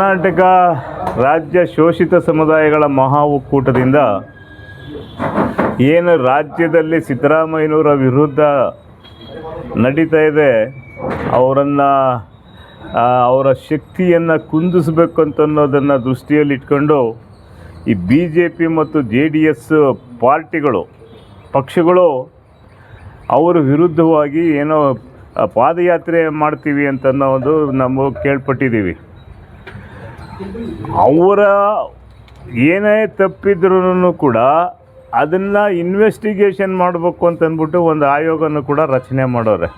ಕರ್ನಾಟಕ ರಾಜ್ಯ ಶೋಷಿತ ಸಮುದಾಯಗಳ ಮಹಾ ಒಕ್ಕೂಟದಿಂದ ಏನು ರಾಜ್ಯದಲ್ಲಿ ಸಿದ್ದರಾಮಯ್ಯನವರ ವಿರುದ್ಧ ನಡೀತಾ ಇದೆ, ಅವರನ್ನು ಅವರ ಶಕ್ತಿಯನ್ನು ಕುಂದಿಸ್ಬೇಕು ಅನ್ನೋದನ್ನು ದೃಷ್ಟಿಯಲ್ಲಿ ಇಟ್ಕೊಂಡು ಈ ಬಿ ಜೆ ಪಿ ಮತ್ತು ಜೆ ಡಿ ಎಸ್ ಪಾರ್ಟಿಗಳು, ಪಕ್ಷಗಳು ಅವರ ವಿರುದ್ಧವಾಗಿ ಏನೋ ಪಾದಯಾತ್ರೆ ಮಾಡ್ತೀವಿ ಅಂತ ಅನ್ನೋದು ನಾವು ಕೇಳ್ಪಟ್ಟಿದ್ದೀವಿ. ಅವರ ಏನೇ ತಪ್ಪಿದ್ರೂ ಕೂಡ ಅದನ್ನು ಇನ್ವೆಸ್ಟಿಗೇಷನ್ ಮಾಡಬೇಕು ಅಂತಂದ್ಬಿಟ್ಟು ಒಂದು ಆಯೋಗವನ್ನು ಕೂಡ ರಚನೆ ಮಾಡೋರೆ.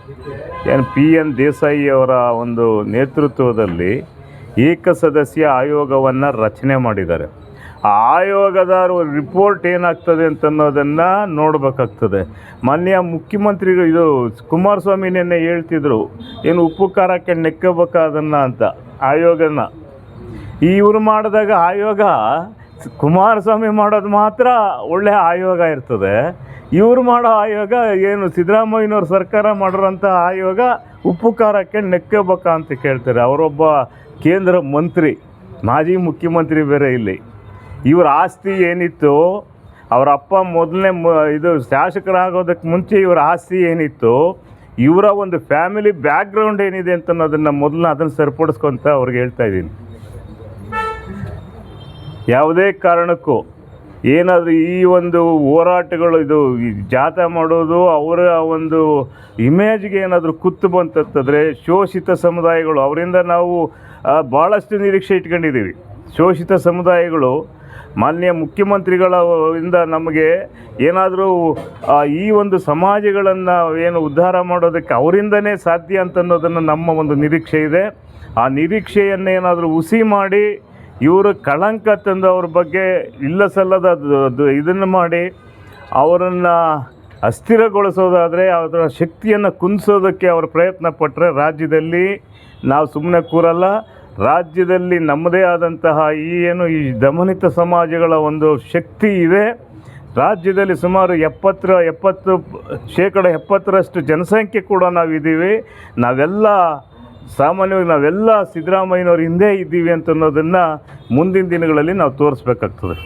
ಏನು ಪಿ ಎನ್ ದೇಸಾಯಿ ಅವರ ಒಂದು ನೇತೃತ್ವದಲ್ಲಿ ಏಕಸದಸ್ಯ ಆಯೋಗವನ್ನು ರಚನೆ ಮಾಡಿದ್ದಾರೆ. ಆ ಆಯೋಗದ ರಿಪೋರ್ಟ್ ಏನಾಗ್ತದೆ ಅಂತನ್ನೋದನ್ನು ನೋಡಬೇಕಾಗ್ತದೆ. ಮಾನ್ಯ ಮುಖ್ಯಮಂತ್ರಿಗಳು ಇದು ಕುಮಾರಸ್ವಾಮಿ ನಿನ್ನೆ ಹೇಳ್ತಿದ್ರು, ಏನು ಉಪ್ಪು ಖಾರಕ್ಕೆ ನೆಕ್ಕಬೇಕಾದನ್ನ ಅಂತ ಆಯೋಗನ. ಇವರು ಮಾಡಿದಾಗ ಆಯೋಗ ಕುಮಾರಸ್ವಾಮಿ ಮಾಡೋದು ಮಾತ್ರ ಒಳ್ಳೆಯ ಆಯೋಗ ಇರ್ತದೆ. ಇವ್ರು ಮಾಡೋ ಆಯೋಗ ಏನು ಸಿದ್ದರಾಮಯ್ಯನವ್ರ ಸರ್ಕಾರ ಮಾಡಿರೋಂಥ ಆಯೋಗ ಉಪ್ಪು ಖಾರಕ್ಕೆ ನೆಕ್ಕಬೇಕ ಅಂತ ಕೇಳ್ತಾರೆ. ಅವರೊಬ್ಬ ಕೇಂದ್ರ ಮಂತ್ರಿ, ಮಾಜಿ ಮುಖ್ಯಮಂತ್ರಿ ಬೇರೆ ಇಲ್ಲಿ. ಇವ್ರ ಆಸ್ತಿ ಏನಿತ್ತು? ಅವರ ಅಪ್ಪ ಮೊದಲನೇ ಮ, ಇದು ಶಾಸಕರಾಗೋದಕ್ಕೆ ಮುಂಚೆ ಇವರ ಆಸ್ತಿ ಏನಿತ್ತು? ಇವರ ಒಂದು ಫ್ಯಾಮಿಲಿ ಬ್ಯಾಕ್ಗ್ರೌಂಡ್ ಏನಿದೆ ಅಂತ ಅನ್ನೋದನ್ನು ಮೊದಲು ಅದನ್ನು ಸರಿಪಡಿಸ್ಕೊಂತ ಅವ್ರಿಗೆ ಹೇಳ್ತಾ ಇದ್ದೀನಿ. ಯಾವುದೇ ಕಾರಣಕ್ಕೂ ಏನಾದರೂ ಈ ಒಂದು ಹೋರಾಟಗಳು ಇದು ಜಾಥಾ ಮಾಡೋದು ಅವರ ಒಂದು ಇಮೇಜ್ಗೆ ಏನಾದರೂ ಕುತ್ತು ಬಂತಂತಂದರೆ ಶೋಷಿತ ಸಮುದಾಯಗಳು, ಅವರಿಂದ ನಾವು ಭಾಳಷ್ಟು ನಿರೀಕ್ಷೆ ಇಟ್ಕೊಂಡಿದ್ದೀವಿ. ಶೋಷಿತ ಸಮುದಾಯಗಳು, ಮಾನ್ಯ ಮುಖ್ಯಮಂತ್ರಿಗಳ ಇಂದ ನಮಗೆ ಏನಾದರೂ ಈ ಒಂದು ಸಮಾಜಗಳನ್ನು ಏನು ಉದ್ಧಾರ ಮಾಡೋದಕ್ಕೆ ಅವರಿಂದನೇ ಸಾಧ್ಯ ಅಂತ ಅನ್ನೋದನ್ನು ನಮ್ಮ ಒಂದು ನಿರೀಕ್ಷೆ ಇದೆ. ಆ ನಿರೀಕ್ಷೆಯನ್ನೇನಾದರೂ ಹುಸಿ ಮಾಡಿ ಇವರು ಕಳಂಕ ತಂದು ಅವ್ರ ಬಗ್ಗೆ ಇಲ್ಲ ಸಲ್ಲದ ಇದನ್ನು ಮಾಡಿ ಅವರನ್ನು ಅಸ್ಥಿರಗೊಳಿಸೋದಾದರೆ ಅದರ ಶಕ್ತಿಯನ್ನು ಕುಂದಿಸೋದಕ್ಕೆ ಅವರು ಪ್ರಯತ್ನ ಪಟ್ಟರೆ ರಾಜ್ಯದಲ್ಲಿ ನಾವು ಸುಮ್ಮನೆ ಕೂರಲ್ಲ, ರಾಜ್ಯದಲ್ಲಿ ನಮ್ಮದೇ ಆದಂತಹ ಈ ಏನು ಈ ದಮನಿತ ಸಮಾಜಗಳ ಒಂದು ಶಕ್ತಿ ಇದೆ. ರಾಜ್ಯದಲ್ಲಿ ಸುಮಾರು ಎಪ್ಪತ್ತರ, ಎಪ್ಪತ್ತು ಶೇಕಡ ಎಪ್ಪತ್ತರಷ್ಟು ಜನಸಂಖ್ಯೆ ಕೂಡ ನಾವಿದ್ದೀವಿ. ನಾವೆಲ್ಲ ಸಾಮಾನ್ಯವಾಗಿ ನಾವೆಲ್ಲ ಸಿದ್ದರಾಮಯ್ಯನವ್ರ ಹಿಂದೆ ಇದ್ದೀವಿ ಅಂತ ಅನ್ನೋದನ್ನು ಮುಂದಿನ ದಿನಗಳಲ್ಲಿ ನಾವು ತೋರಿಸ್ಬೇಕಾಗ್ತದೆ.